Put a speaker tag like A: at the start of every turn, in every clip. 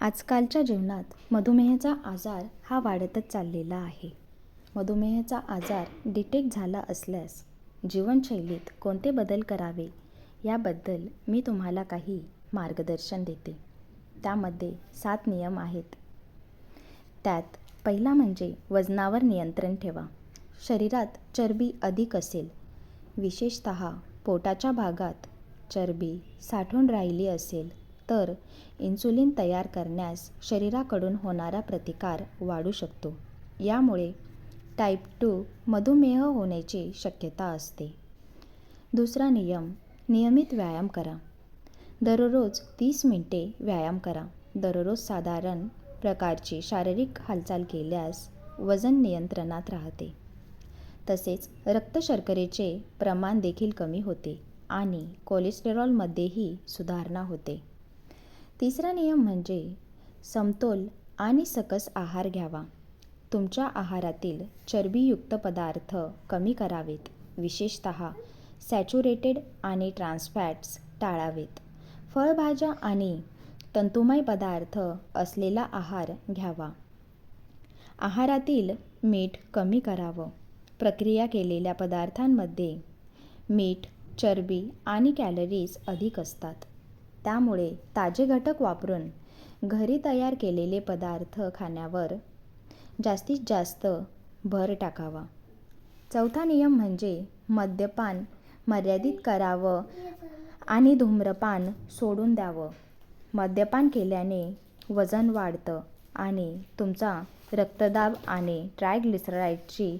A: आजकालच्या जीवनात मधुमेहाचा आजार हा वाढतच चाललेला आहे. मधुमेहाचा आजार डिटेक्ट झाला असल्यास जीवनशैलीत कोणते बदल करावे याबद्दल मी तुम्हाला काही मार्गदर्शन देते. त्यामध्ये सात नियम आहेत. त्यात पहिला म्हणजे वजनावर नियंत्रण ठेवा. शरीरात चरबी अधिक असेल विशेषत पोटाच्या भागात चरबी साठून राहिली असेल तर इन्सुलिन तयार करण्यास शरीराकडून होणारा प्रतिकार वाढू शकतो. यामुळे टाईप टू मधुमेह होण्याची शक्यता असते. दुसरा नियम नियमित व्यायाम करा. दररोज तीस मिनटे व्यायाम करा. दररोज साधारण प्रकारची शारीरिक हालचाल केल्यास वजन नियंत्रणात राहते. तसेच रक्तशर्करेचे प्रमाण देखील कमी होते आणि कोलेस्टेरॉलमध्येही सुधारणा होते. तिसरा नियम म्हणजे समतोल आणि सकस आहार घ्यावा. तुमच्या आहारातील चरबीयुक्त पदार्थ कमी करावेत. विशेषत सॅच्युरेटेड आणि ट्रान्सफॅट्स टाळावेत. फळभाज्या आणि तंतुमय पदार्थ असलेला आहार घ्यावा. आहारातील मीठ कमी करावं. प्रक्रिया केलेल्या पदार्थांमध्ये मीठ चरबी आणि कॅलरीज अधिक असतात. त्यामुळे ताजे घटक वापरून घरी तयार केलेले पदार्थ खाण्यावर जास्तीत जास्त भर टाकावा. चौथा नियम म्हणजे मद्यपान मर्यादित करावं आणि धूम्रपान सोडून द्यावं. मद्यपान केल्याने वजन वाढतं आणि तुमचा रक्तदाब आणि ट्रायग्लिसराईडची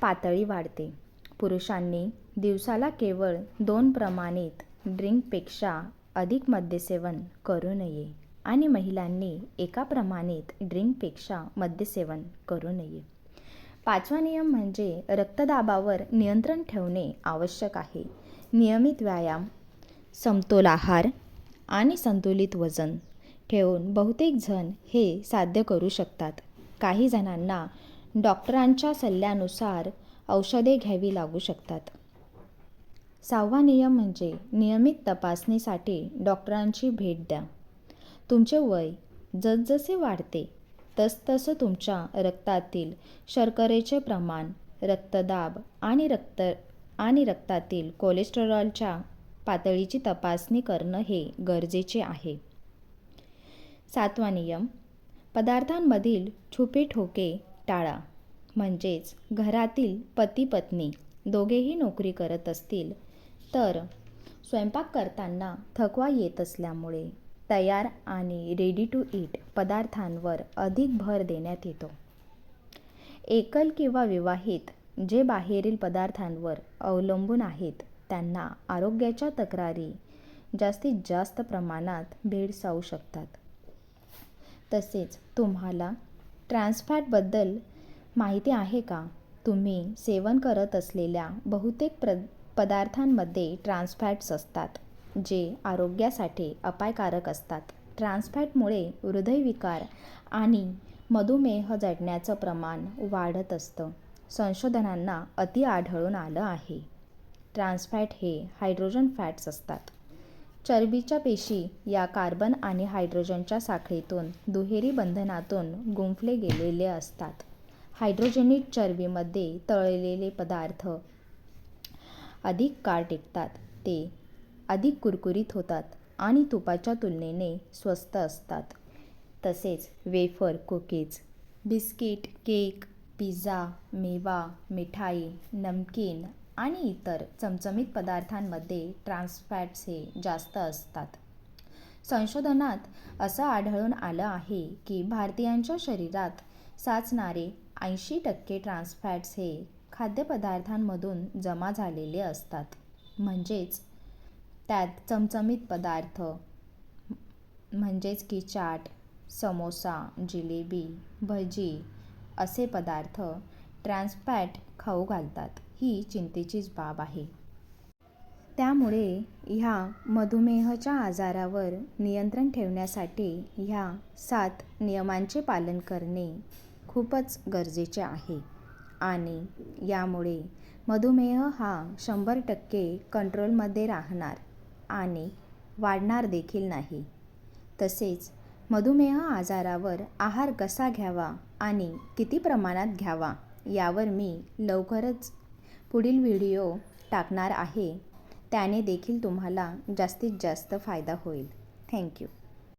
A: पातळी वाढते. पुरुषांनी दिवसाला केवळ दोन प्रमाणित ड्रिंकपेक्षा अधिक मद्यसेवन करू नये आणि महिलांनी एका प्रमाणित ड्रिंकपेक्षा मद्यसेवन करू नये. पाचवा नियम म्हणजे रक्तदाबावर नियंत्रण ठेवणे आवश्यक आहे. नियमित व्यायाम समतोल आहार आणि संतुलित वजन ठेवून बहुतेक जण हे साध्य करू शकतात. काही जणांना डॉक्टरांच्या सल्ल्यानुसार औषधे घ्यावी लागू शकतात. सहावा नियम म्हणजे नियमित तपासणीसाठी डॉक्टरांची भेट द्या. तुमचे वय जसजसे वाढते तसतसं तुमच्या रक्तातील शर्करेचे प्रमाण रक्तदाब आणि रक्त आणि रक्तातील कोलेस्टेरॉलच्या पातळीची तपासणी करणं हे गरजेचे आहे. सातवा नियम पदार्थांमधील छुपे ठोके टाळा. म्हणजेच घरातील पती पत्नी दोघेही नोकरी करत असतील तर स्वयंपाक करताना थकवा येत असल्यामुळे तयार आणि रेडी टू ईट पदार्थांवर अधिक भर देण्यात येतो. एकल किंवा विवाहित जे बाहेरील पदार्थांवर अवलंबून आहेत त्यांना आरोग्याच्या तक्रारी जास्तीत जास्त प्रमाणात भेडसावू शकतात. तसेच तुम्हाला ट्रान्सफॅटबद्दल माहिती आहे का? तुम्ही सेवन करत असलेल्या बहुतेक प्र पदार्थांमध्ये ट्रान्सफॅट्स असतात जे आरोग्यासाठी अपायकारक असतात. ट्रान्सफॅटमुळे हृदयविकार आणि मधुमेह जडण्याचं प्रमाण वाढत असतं. संशोधनांना अति आढळून आलं आहे. ट्रान्सफॅट हे हायड्रोजन फॅट्स असतात. चरबीच्या पेशी या कार्बन आणि हायड्रोजनच्या साखळीतून दुहेरी बंधनातून गुंफले गेलेले असतात. हायड्रोजनिक चरबीमध्ये तळलेले पदार्थ अधिक काळ टिकतात. ते अधिक कुरकुरीत होतात आणि तुपाच्या तुलनेने स्वस्त असतात. तसेच wafer cookies biscuit cake pizza मेवा मिठाई नमकीन आणि इतर चमचमीत पदार्थांमध्ये ट्रान्सफॅट्स हे जास्त असतात. संशोधनात असं आढळून आलं आहे की भारतीयांच्या शरीरात साचणारे ऐंशी टक्के ट्रान्सफॅट्स हे खाद्यपदार्थांमधून जमा झालेले असतात. म्हणजेच त्यात चमचमीत पदार्थ म्हणजेच की चाट समोसा जिलेबी भजी असे पदार्थ ट्रान्सफॅट खाऊ घालतात ही चिंतेचीच बाब आहे. त्यामुळे ह्या मधुमेहच्या आजारावर नियंत्रण ठेवण्यासाठी ह्या सात नियमांचे पालन करणे खूपच गरजेचे आहे. आणि यामुळे मधुमेह हा शंभर टक्के कंट्रोलमध्ये राहणार आणि वाढणार देखील नाही. तसेच मधुमेह आजारावर आहार कसा घ्यावा आणि किती प्रमाणात घ्यावा यावर मी लवकरच पुढील व्हिडिओ टाकणार आहे. त्याने देखील तुम्हाला जास्तीत जास्त फायदा होईल. थँक्यू.